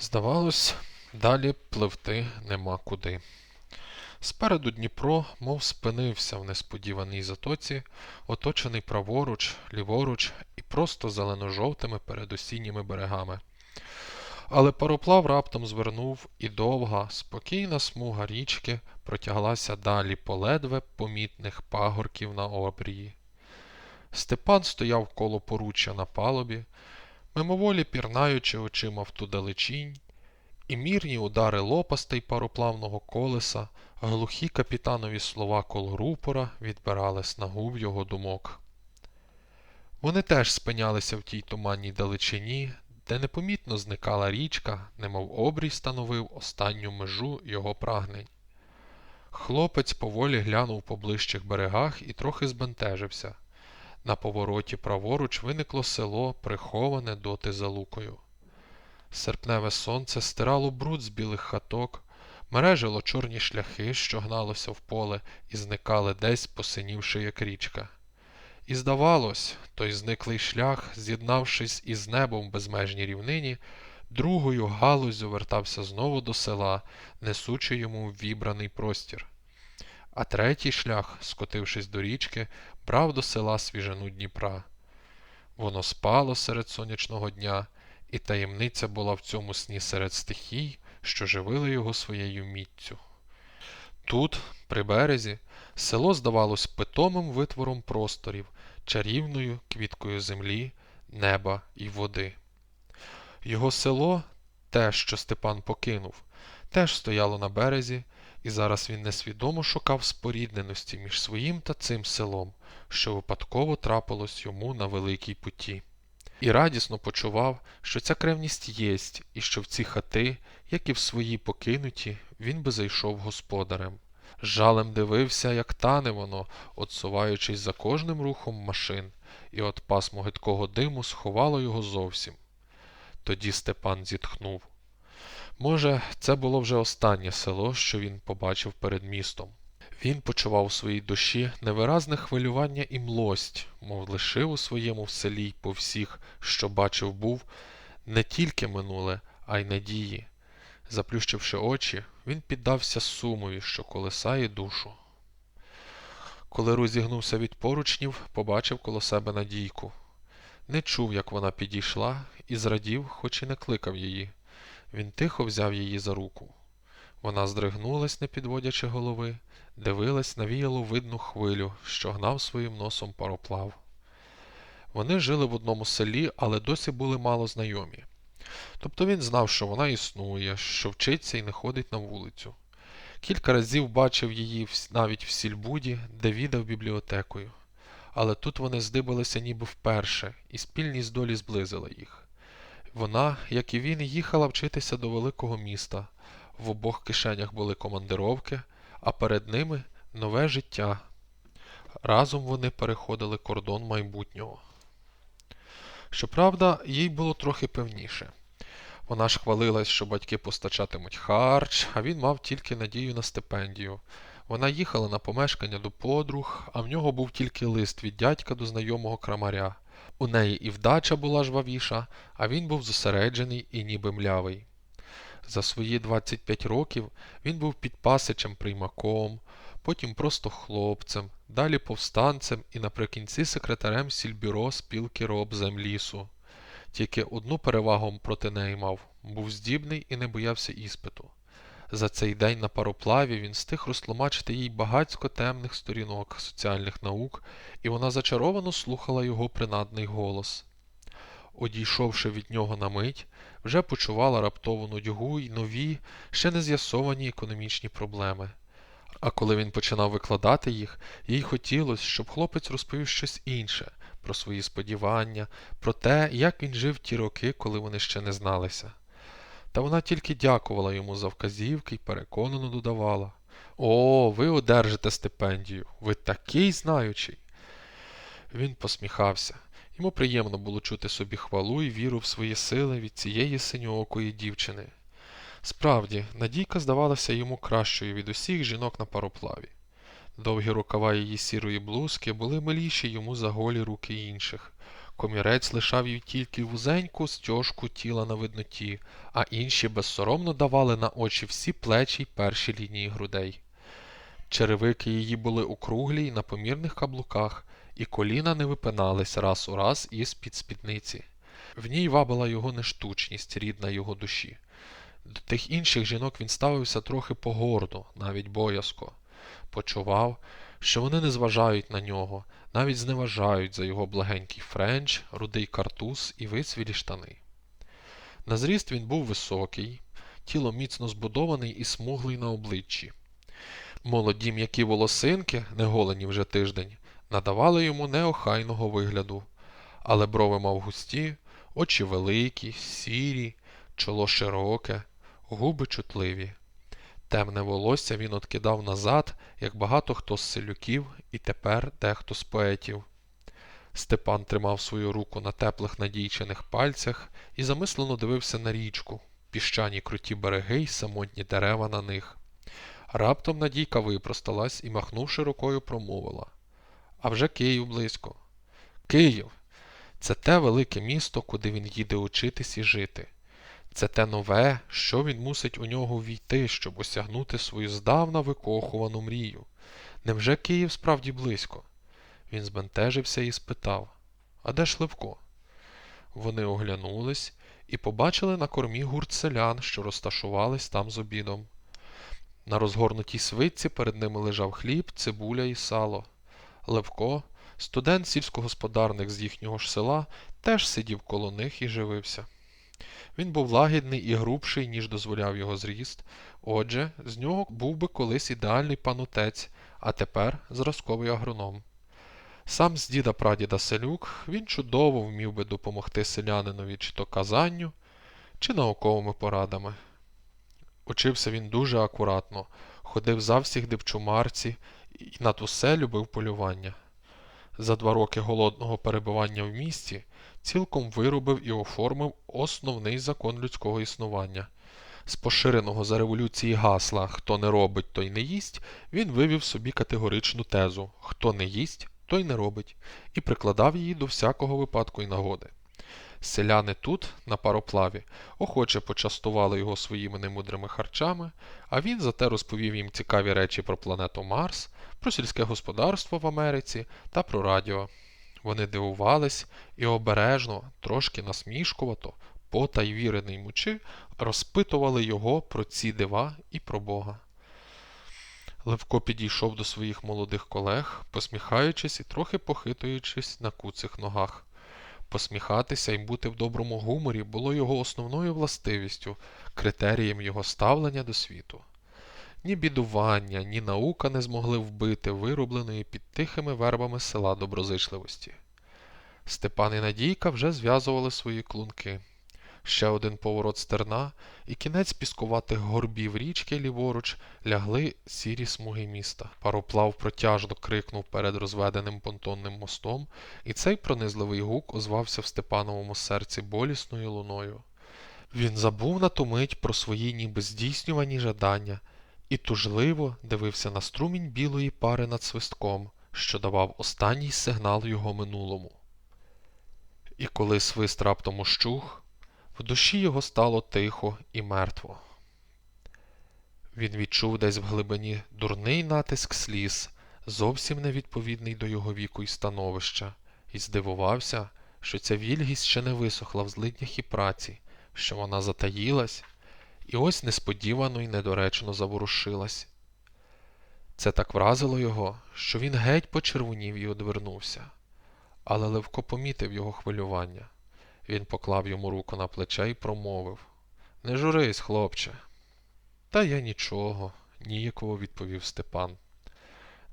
Здавалось, далі пливти нема куди. Спереду Дніпро, мов спинився в несподіваній затоці, оточений праворуч, ліворуч і просто зелено-жовтими передосінніми берегами. Але пароплав раптом звернув, і довга, спокійна смуга річки протяглася далі по ледве помітних пагорків на обрії. Степан стояв коло поруччя на палубі, мимоволі пірнаючи очима в ту далечінь, і мірні удари лопастей пароплавного колеса, глухі капітанові слова коло рупора відбирали снагу в його думок. Вони теж спинялися в тій туманній далечині, де непомітно зникала річка, немов обрій становив останню межу його прагнень. Хлопець поволі глянув по ближчих берегах і трохи збентежився. На повороті праворуч виникло село, приховане доти за лукою. Серпневе сонце стирало бруд з білих хаток, мережило чорні шляхи, що гналося в поле і зникали десь, посинівши, як річка. І здавалось, той зниклий шлях, з'єднавшись із небом в безмежній рівнині, другою галузю вертався знову до села, несучи йому вібраний простір. А третій шлях, скотившись до річки, брав до села свіжину Дніпра. Воно спало серед сонячного дня, і таємниця була в цьому сні серед стихій, що живили його своєю міттю. Тут, при березі, село здавалось питомим витвором просторів, чарівною квіткою землі, неба і води. Його село, те, що Степан покинув, теж стояло на березі, і зараз він несвідомо шукав спорідненості між своїм та цим селом, що випадково трапилось йому на великій путі. І радісно почував, що ця кревність єсть, і що в ці хати, як і в свої покинуті, він би зайшов господарем. Жалем дивився, як тане воно, отсуваючись за кожним рухом машин, і от пасмо гидкого диму сховало його зовсім. Тоді Степан зітхнув. Може, це було вже останнє село, що він побачив перед містом. Він почував у своїй душі невиразне хвилювання і млость, мов лишив у своєму селі й по всіх, що бачив був, не тільки минуле, а й надії. Заплющивши очі, він піддався сумові, що колесає душу. Коли розігнувся від поручнів, побачив коло себе надійку. Не чув, як вона підійшла, і зрадів, хоч і не кликав її. Він тихо взяв її за руку. Вона здригнулась, не підводячи голови, дивилась на віялу видну хвилю, що гнав своїм носом пароплав. Вони жили в одному селі, але досі були мало знайомі. Тобто він знав, що вона існує, що вчиться і не ходить на вулицю. Кілька разів бачив її навіть в сільбуді, де відав бібліотекою. Але тут вони здибалися ніби вперше, і спільність долі зблизила їх. Вона, як і він, їхала вчитися до великого міста. В обох кишенях були командировки, а перед ними нове життя. Разом вони переходили кордон майбутнього. Щоправда, їй було трохи певніше. Вона ж хвалилась, що батьки постачатимуть харч, а він мав тільки надію на стипендію. Вона їхала на помешкання до подруг, а в нього був тільки лист від дядька до знайомого крамаря. У неї і вдача була жвавіша, а він був зосереджений і ніби млявий. За свої 25 років він був підпасичем приймаком, потім просто хлопцем, далі повстанцем і наприкінці секретарем сільбюро спілки роб землісу. Тільки одну перевагу проти неї мав був здібний і не боявся іспиту. За цей день на пароплаві він встиг розтлумачити їй багацько темних сторінок соціальних наук, і вона зачаровано слухала його принадний голос. Одійшовши від нього на мить, вже почувала раптову нудьгу й нові, ще не з'ясовані економічні проблеми. А коли він починав викладати їх, їй хотілося, щоб хлопець розповів щось інше про свої сподівання, про те, як він жив ті роки, коли вони ще не зналися. Та вона тільки дякувала йому за вказівки й переконано додавала О, ви одержите стипендію, ви такий знаючий. Він посміхався. Йому приємно було чути собі хвалу і віру в свої сили від цієї синьоокої дівчини. Справді, Надійка здавалася йому кращою від усіх жінок на пароплаві. Довгі рукава її сірої блузки були миліші йому за голі руки інших. Комірець лишав їй тільки вузеньку стяжку тіла на видноті, а інші безсоромно давали на очі всі плечі й перші лінії грудей. Черевики її були округлі й на помірних каблуках, і коліна не випинались раз у раз із під спідниці. В ній вабила його нештучність, рідна його душі. До тих інших жінок він ставився трохи погордо, навіть боязко. Почував, що вони не зважають на нього, навіть зневажають за його благенький френч, рудий картуз і висвілі штани. На зріст він був високий, тіло міцно збудований і смуглий на обличчі. Молоді м'які волосинки, не голені вже тиждень, надавали йому неохайного вигляду, але брови мав густі, очі великі, сірі, чоло широке, губи чутливі. Темне волосся він откидав назад, як багато хто з селюків і тепер дехто з поетів. Степан тримав свою руку на теплих надійчених пальцях і замислено дивився на річку, піщані круті береги й самотні дерева на них. Раптом Надійка випросталась і, махнувши рукою, промовила А вже Київ близько. Київ це те велике місто, куди він їде учитись і жити. Це те нове, що він мусить у нього війти, щоб осягнути свою здавна викохувану мрію. Невже Київ справді близько? Він збентежився і спитав А де ж Левко? Вони оглянулись і побачили на кормі гурт селян, що розташувались там з обідом. На розгорнутій свитці перед ними лежав хліб, цибуля і сало. Левко, студент сільськогосподарник з їхнього ж села, теж сидів коло них і живився. Він був лагідний і грубший, ніж дозволяв його зріст. Отже, з нього був би колись ідеальний панотець, а тепер зразковий агроном. Сам з діда прадіда селюк він чудово вмів би допомогти селянинові чи то казанню, чи науковими порадами. Учився він дуже акуратно, ходив завсігди в чумарці і над усе любив полювання. За два роки голодного перебування в місті цілком виробив і оформив основний закон людського існування. З поширеного за революції гасла Хто не робить, той не їсть, він вивів собі категоричну тезу Хто не їсть, той не робить, і прикладав її до всякого випадку і нагоди. Селяни тут, на пароплаві, охоче почастували його своїми немудрими харчами, а він зате розповів їм цікаві речі про планету Марс, про сільське господарство в Америці та про радіо. Вони дивувались і обережно, трошки насмішкувато, пота й віри не ймучи, розпитували його про ці дива і про Бога. Левко підійшов до своїх молодих колег, посміхаючись і трохи похитуючись на куцих ногах. Посміхатися і бути в доброму гуморі було його основною властивістю, критерієм його ставлення до світу. Ні бідування, ні наука не змогли вбити виробленої під тихими вербами села доброзичливості. Степан і Надійка вже зв'язували свої клунки. Ще один поворот стерна, і кінець піскуватих горбів річки ліворуч лягли сірі смуги міста. Пароплав протяжно крикнув перед розведеним понтонним мостом, і цей пронизливий гук озвався в Степановому серці болісною луною. Він забув на ту мить про свої ніби здійснювані жадання і тужливо дивився на струмінь білої пари над свистком, що давав останній сигнал його минулому. І коли свист раптом ущух, в душі його стало тихо і мертво. Він відчув десь в глибині дурний натиск сліз, зовсім невідповідний до його віку і становища, і здивувався, що ця вільгість ще не висохла в злиднях і праці, що вона затаїлась, і ось несподівано й недоречно заворушилась. Це так вразило його, що він геть почервонів і одвернувся. Але Левко помітив його хвилювання. Він поклав йому руку на плече і промовив Не журись, хлопче. Та я нічого, ніяково відповів Степан.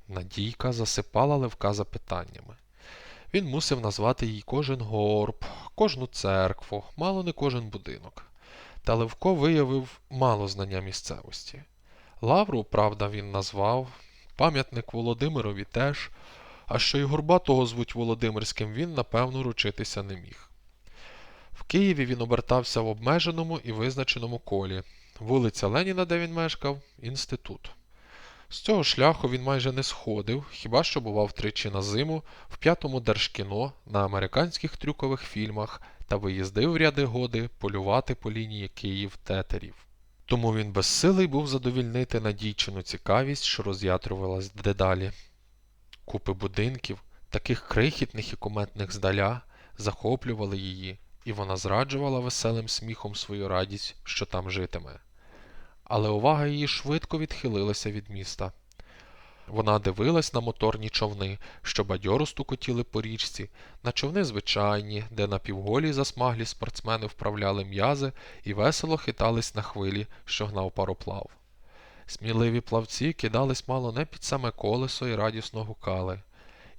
Надійка засипала Левка запитаннями. Він мусив назвати їй кожен горб, кожну церкву, мало не кожен будинок. Та Левко виявив мало знання місцевості. Лавру, правда, він назвав, пам'ятник Володимирові теж, а що й Горбатого звуть Володимирським, він, напевно, ручитися не міг. В Києві він обертався в обмеженому і визначеному колі. Вулиця Леніна, де він мешкав, інститут. З цього шляху він майже не сходив, хіба що бував тричі на зиму в п'ятому держкіно на американських трюкових фільмах та виїздив ряди годи полювати по лінії Київ-Тетерів. Тому він безсилий був задовільнити надійчину цікавість, що роз'ятрювалась дедалі. Купи будинків, таких крихітних і куметних здаля, захоплювали її, і вона зраджувала веселим сміхом свою радість, що там житиме. Але увага її швидко відхилилася від міста. Вона дивилась на моторні човни, що бадьоро стукотіли по річці, на човни звичайні, де напівголі засмаглі спортсмени вправляли м'язи і весело хитались на хвилі, що гнав пароплав. Сміливі плавці кидались мало не під саме колесо і радісно гукали,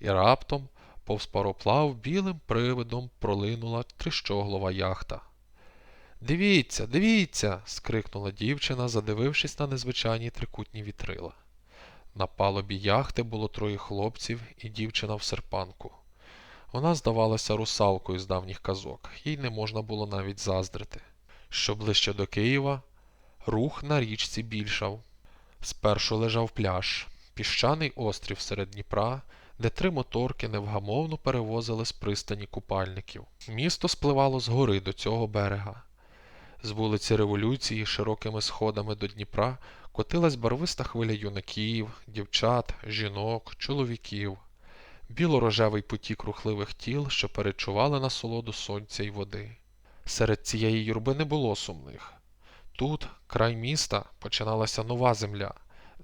і раптом повз пароплав білим привидом пролинула трищоглова яхта. Дивіться, дивіться. скрикнула дівчина, задивившись на незвичайні трикутні вітрила. На палубі яхти було троє хлопців і дівчина в серпанку. Вона здавалася русалкою з давніх казок, їй не можна було навіть заздрити. Що ближче до Києва, рух на річці більшав. Спершу лежав пляж, піщаний острів серед Дніпра, де три моторки невгамовно перевозили з пристані купальників. Місто спливало з гори до цього берега. З вулиці Революції широкими сходами до Дніпра котилась барвиста хвиля юнаків, дівчат, жінок, чоловіків, біло-рожевий потік рухливих тіл, що перечували насолоду сонця й води. Серед цієї юрби не було сумних. Тут, край міста, починалася нова земля,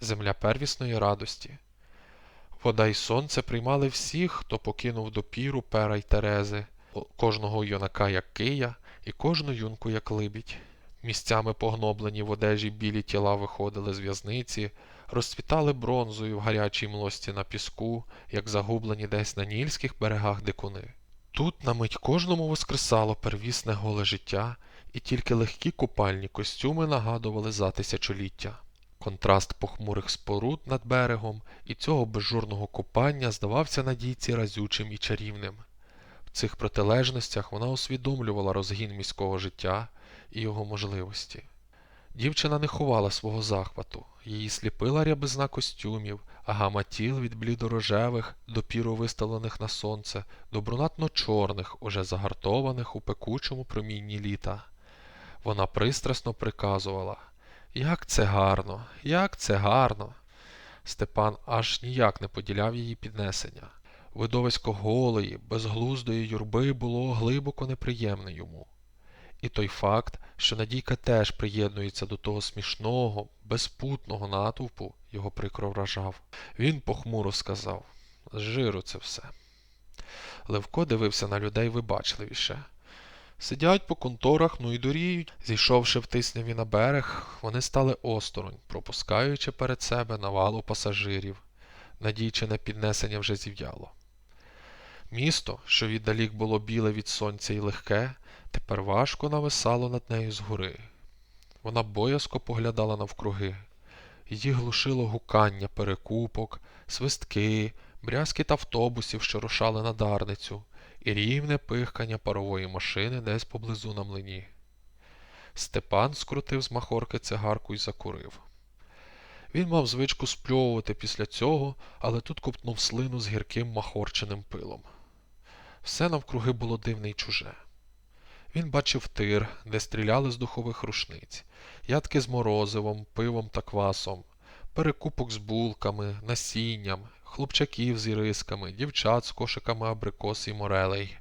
земля первісної радості. Вода й сонце приймали всіх, хто покинув допіру пера й Терези, кожного юнака як кия і кожну юнку як либідь. Місцями погноблені в одежі білі тіла виходили з в'язниці, розцвітали бронзою в гарячій млості на піску, як загублені десь на нільських берегах дикуни. Тут на мить кожному воскресало первісне голе життя, і тільки легкі купальні костюми нагадували за тисячоліття. Контраст похмурих споруд над берегом і цього безжурного купання здавався надійці разючим і чарівним. Цих протилежностях вона усвідомлювала розгін міського життя і його можливості. Дівчина не ховала свого захвату, її сліпила рябизна костюмів, а гама тіл від блідорожевих, допіру виставлених на сонце, до брунатно чорних, уже загартованих у пекучому промінні літа. Вона пристрасно приказувала Як це гарно, як це гарно. Степан аж ніяк не поділяв її піднесення. Видовисько голої, безглуздої юрби було глибоко неприємне йому. І той факт, що Надійка теж приєднується до того смішного, безпутного натовпу, його прикро вражав. Він похмуро сказав з жиру це все. Левко дивився на людей вибачливіше. Сидять по конторах, ну й доріють. Зійшовши в тисняві на берег, вони стали осторонь, пропускаючи перед себе навалу пасажирів. Надійчине піднесення вже зів'яло. Місто, що віддалік було біле від сонця і легке, тепер важко нависало над нею згори. Вона боязко поглядала навкруги. Її глушило гукання перекупок, свистки, брязкіт автобусів, що рушали на дарницю, і рівне пихкання парової машини десь поблизу на млині. Степан скрутив з махорки цигарку і закурив. Він мав звичку спльовувати після цього, але тут купнув слину з гірким махорченим пилом. Все навкруги було дивне й чуже. Він бачив тир, де стріляли з духових рушниць, ядки з морозивом, пивом та квасом, перекупок з булками, насінням, хлопчаків з ірисками, дівчат з кошиками абрикос і морелей.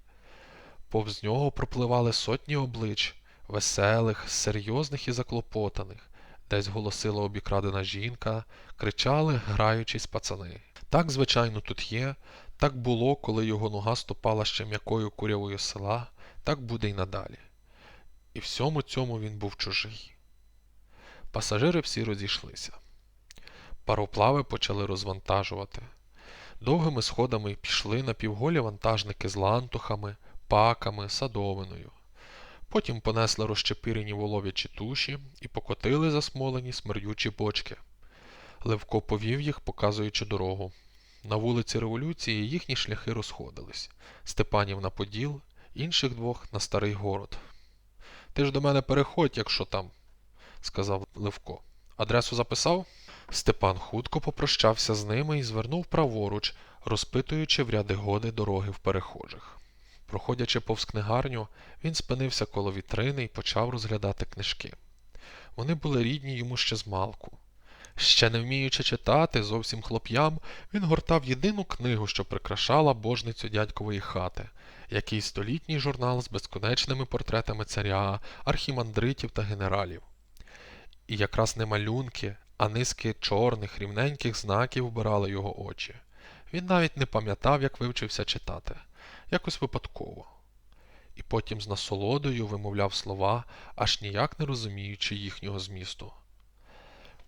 Повз нього пропливали сотні облич, веселих, серйозних і заклопотаних, десь голосила обікрадена жінка, кричали, граючись пацани. Так, звичайно, тут є, так було, коли його нога ступала ще м'якою курявою села, так буде й надалі. І всьому цьому він був чужий. Пасажири всі розійшлися. Пароплави почали розвантажувати. Довгими сходами пішли напівголі вантажники з лантухами, паками, садовиною. Потім понесли розчепирені волов'ячі туші і покотили засмолені смердючі бочки. Левко повів їх, показуючи дорогу. На вулиці Революції їхні шляхи розходились Степанів на Поділ, інших двох на старий город. Ти ж до мене переходь, якщо там, сказав Левко. Адресу записав? Степан хутко попрощався з ними і звернув праворуч, розпитуючи в ряди годи дороги в перехожих. Проходячи повз книгарню, він спинився коло вітрини і почав розглядати книжки. Вони були рідні йому ще з малку. Ще не вміючи читати зовсім хлоп'ям, він гортав єдину книгу, що прикрашала божницю дядькової хати, який столітній журнал з безконечними портретами царя, архімандритів та генералів. І якраз не малюнки, а низки чорних, рівненьких знаків вбирали його очі. Він навіть не пам'ятав, як вивчився читати, якось випадково. І потім з насолодою вимовляв слова, аж ніяк не розуміючи їхнього змісту.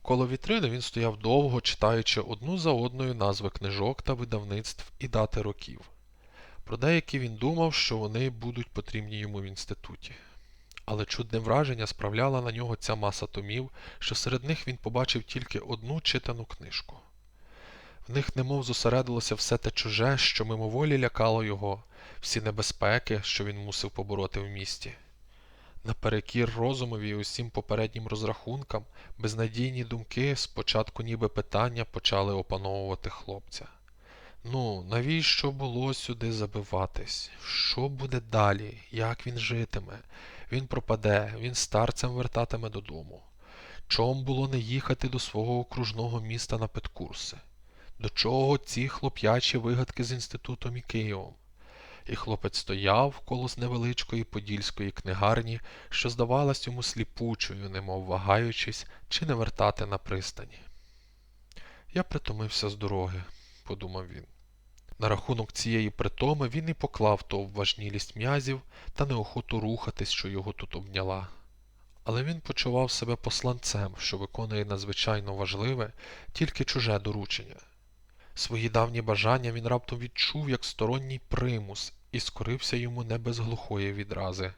Коло вітрини він стояв довго, читаючи одну за одною назви книжок та видавництв і дати років. Про деякі він думав, що вони будуть потрібні йому в інституті. Але чудне враження справляла на нього ця маса томів, що серед них він побачив тільки одну читану книжку. В них немов зосередилося все те чуже, що мимоволі лякало його, всі небезпеки, що він мусив побороти в місті. Наперекір розумові і усім попереднім розрахункам, безнадійні думки спочатку ніби питання почали опановувати хлопця. Ну, навіщо було сюди забиватись? Що буде далі? Як він житиме? Він пропаде, він старцем вертатиме додому. Чом було не їхати до свого окружного міста на педкурси? До чого ці хлоп'ячі вигадки з інститутом і Києвом? І хлопець стояв коло з невеличкої подільської книгарні, що здавалась йому сліпучою, немов вагаючись, чи не вертати на пристані. Я притомився з дороги, подумав він. На рахунок цієї притоми він і поклав то обважнілість м'язів та неохоту рухатись, що його тут обняла. Але він почував себе посланцем, що виконує надзвичайно важливе, тільки чуже доручення. Свої давні бажання він раптом відчув як сторонній примус і скорився йому не без глухої відрази.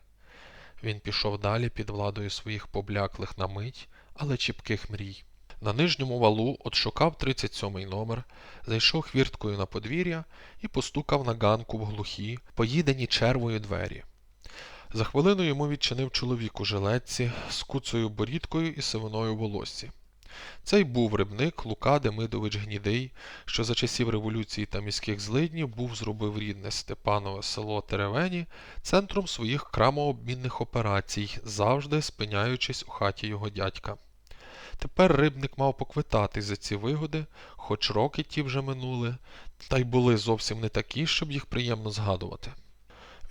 Він пішов далі під владою своїх побляклих на мить, але чіпких мрій. На нижньому валу отшукав 37-й номер, зайшов хвірткою на подвір'я і постукав на ганку в глухі, поїдені червою двері. За хвилину йому відчинив чоловік у жилетці з куцею борідкою і сивиною волоссі. Цей був рибник Лука Демидович Гнідий, що за часів революції та міських злиднів був зробив рідне Степанове село Теревені центром своїх крамообмінних операцій, завжди спиняючись у хаті його дядька. Тепер рибник мав поквитатись за ці вигоди, хоч роки ті вже минули, та й були зовсім не такі, щоб їх приємно згадувати.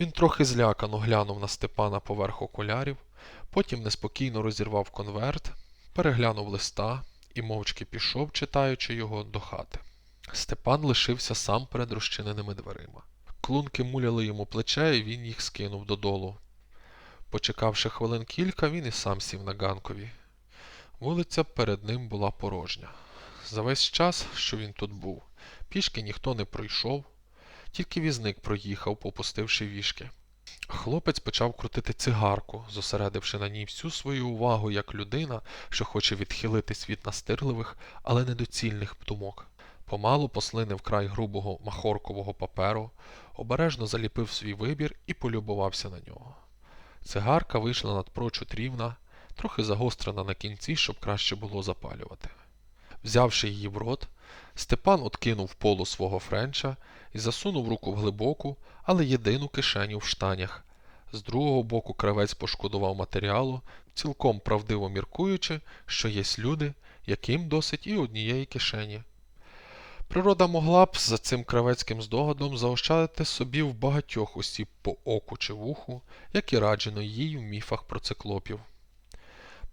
Він трохи злякано глянув на Степана поверх окулярів, потім неспокійно розірвав конверт, переглянув листа і мовчки пішов, читаючи його, до хати. Степан лишився сам перед розчиненими дверима. Клунки муляли йому плече, і він їх скинув додолу. Почекавши хвилин кілька, він і сам сів на ганкові. Вулиця перед ним була порожня. За весь час, що він тут був, пішки ніхто не пройшов, тільки візник проїхав, попустивши вішки. Хлопець почав крутити цигарку, зосередивши на ній всю свою увагу як людина, що хоче відхилитись від настирливих, але недоцільних думок. Помалу послинив край грубого махоркового паперу, обережно заліпив свій вибір і полюбувався на нього. Цигарка вийшла надпрочуд рівна, трохи загострена на кінці, щоб краще було запалювати. Взявши її в рот, Степан откинув полу свого френча і засунув руку в глибоку, але єдину кишеню в штанях. З другого боку кравець пошкодував матеріалу, цілком правдиво міркуючи, що є люди, яким досить і однієї кишені. Природа могла б за цим кравецьким здогадом заощадити собі в багатьох осіб по оку чи вуху, як і раджено їй в міфах про циклопів.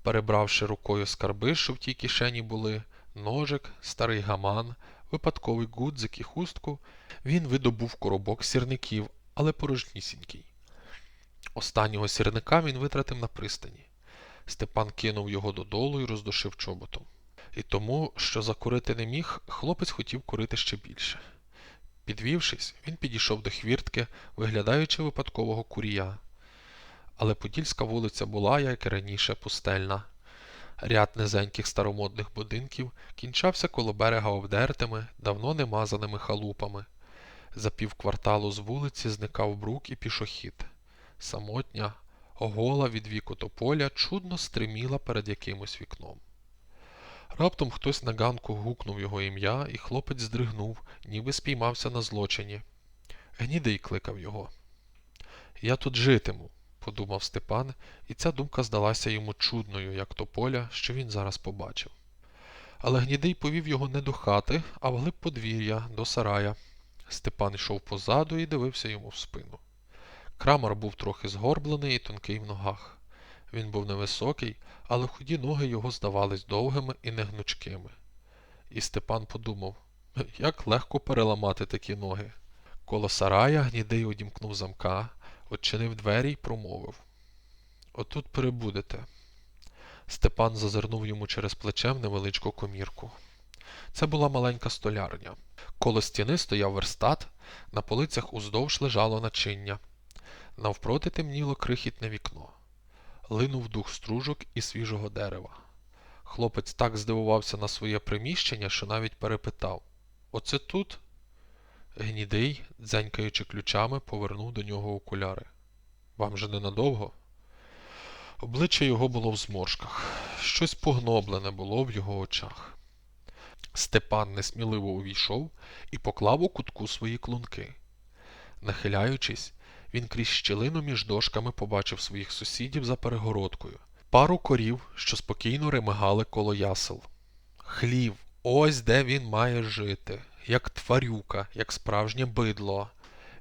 Перебравши рукою скарби, що в тій кишені були, ножик, старий гаман, випадковий гудзик і хустку, він видобув коробок сірників, але порожнісінький. Останнього сірника він витратив на пристані. Степан кинув його додолу і роздушив чоботом. І тому, що закурити не міг, хлопець хотів курити ще більше. Підвівшись, він підійшов до хвіртки, виглядаючи випадкового курія. Але Подільська вулиця була, як і раніше, пустельна. Ряд низеньких старомодних будинків кінчався коло берега обдертими, давно немазаними халупами. За півкварталу з вулиці зникав брук і пішохід. Самотня, огола від віку тополя чудно стриміла перед якимось вікном. Раптом хтось на ганку гукнув його ім'я, і хлопець здригнув, ніби спіймався на злочині. Гнідий кликав його. Я тут житиму, подумав Степан, і ця думка здалася йому чудною, як то поля, що він зараз побачив. Але Гнідий повів його не до хати, а вглиб подвір'я, до сарая. Степан йшов позаду і дивився йому в спину. Крамар був трохи згорблений і тонкий в ногах. Він був невисокий, але худі ноги його здавались довгими і негнучкими. І Степан подумав, як легко переламати такі ноги. Коло сарая гнідий одімкнув замка, odчинив двері й промовив. Отут перебудете. Степан зазирнув йому через плече в невеличку комірку. Це була маленька столярня. Коло стіни стояв верстат, на полицях уздовж лежало начиння. Навпроти темніло крихітне вікно. Линув дух стружок і свіжого дерева. Хлопець так здивувався на своє приміщення, що навіть перепитав Оце тут? Гнідий, дзенькаючи ключами, повернув до нього окуляри. Вам же ненадовго? Обличчя його було в зморшках. Щось погноблене було в його очах. Степан несміливо увійшов і поклав у кутку свої клунки. Нахиляючись, він крізь щілину між дошками побачив своїх сусідів за перегородкою, пару корів, що спокійно ремигали коло ясел. Хлів, ось де він має жити, як тварюка, як справжнє бидло.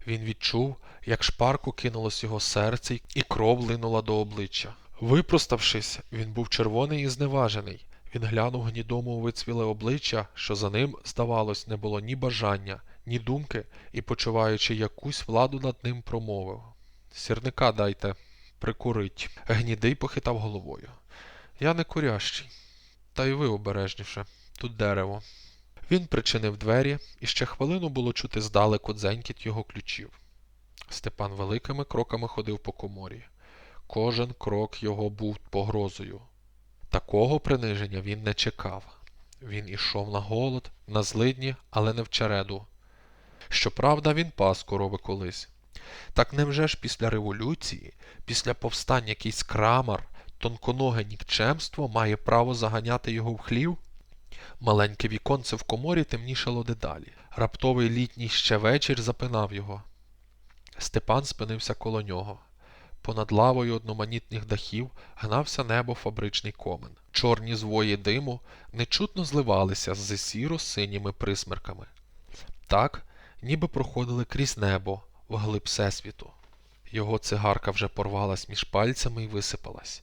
Він відчув, як шпарку кинулось його серце, і кров линула до обличчя. Випроставшись, він був червоний і зневажений. Він глянув гнідому у вицвіле обличчя, що за ним, здавалось, не було ні бажання, ні думки, і, почуваючи якусь владу над ним, промовив Сірника дайте, прикурить. Гнідий похитав головою. Я не курящий. Та й ви обережніше, тут дерево. Він причинив двері, і ще хвилину було чути здалеку дзенькіт його ключів. Степан великими кроками ходив по коморі. Кожен крок його був погрозою. Такого приниження він не чекав. Він ішов на голод, на злидні, але не в череду. Щоправда, він пас корови колись. Так невже ж після революції, після повстання якийсь крамар, тонконоге нікчемство має право заганяти його в хлів? Маленьке віконце в коморі темнішало дедалі. Раптовий літній ще вечір запинав його. Степан спинився коло нього. Понад лавою одноманітних дахів гнався небо фабричний комен. Чорні звої диму нечутно зливалися з сіро-синіми присмерками. Так, ніби проходили крізь небо вглиб всесвіту. Його цигарка вже порвалась між пальцями і висипалась.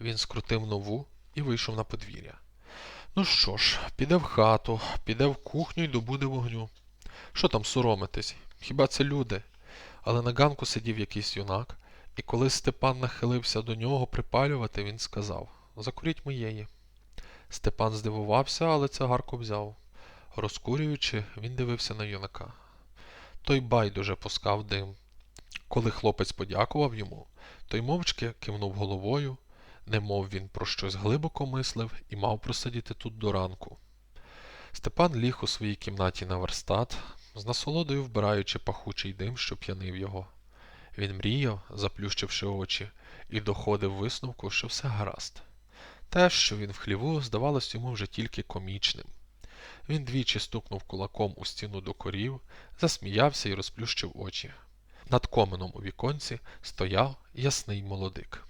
Він скрутив нову і вийшов на подвір'я. Ну що ж, піде в хату, піде в кухню й добуде вогню. Що там соромитись? Хіба це люди? Але на ганку сидів якийсь юнак, і коли Степан нахилився до нього припалювати, він сказав Закуріть моєї. Степан здивувався, але цигарку взяв. Розкурюючи, він дивився на юнака. Той байдуже пускав дим. Коли хлопець подякував йому, той мовчки кивнув головою, немов він про щось глибоко мислив і мав просидіти тут до ранку. Степан ліг у своїй кімнаті на верстат, з насолодою вбираючи пахучий дим, що п'янив його. Він мріяв, заплющивши очі, і доходив висновку, що все гаразд. Те, що він в хліву, здавалось йому вже тільки комічним. Він двічі стукнув кулаком у стіну до корів, засміявся і розплющив очі. Над коменом у віконці стояв ясний молодик.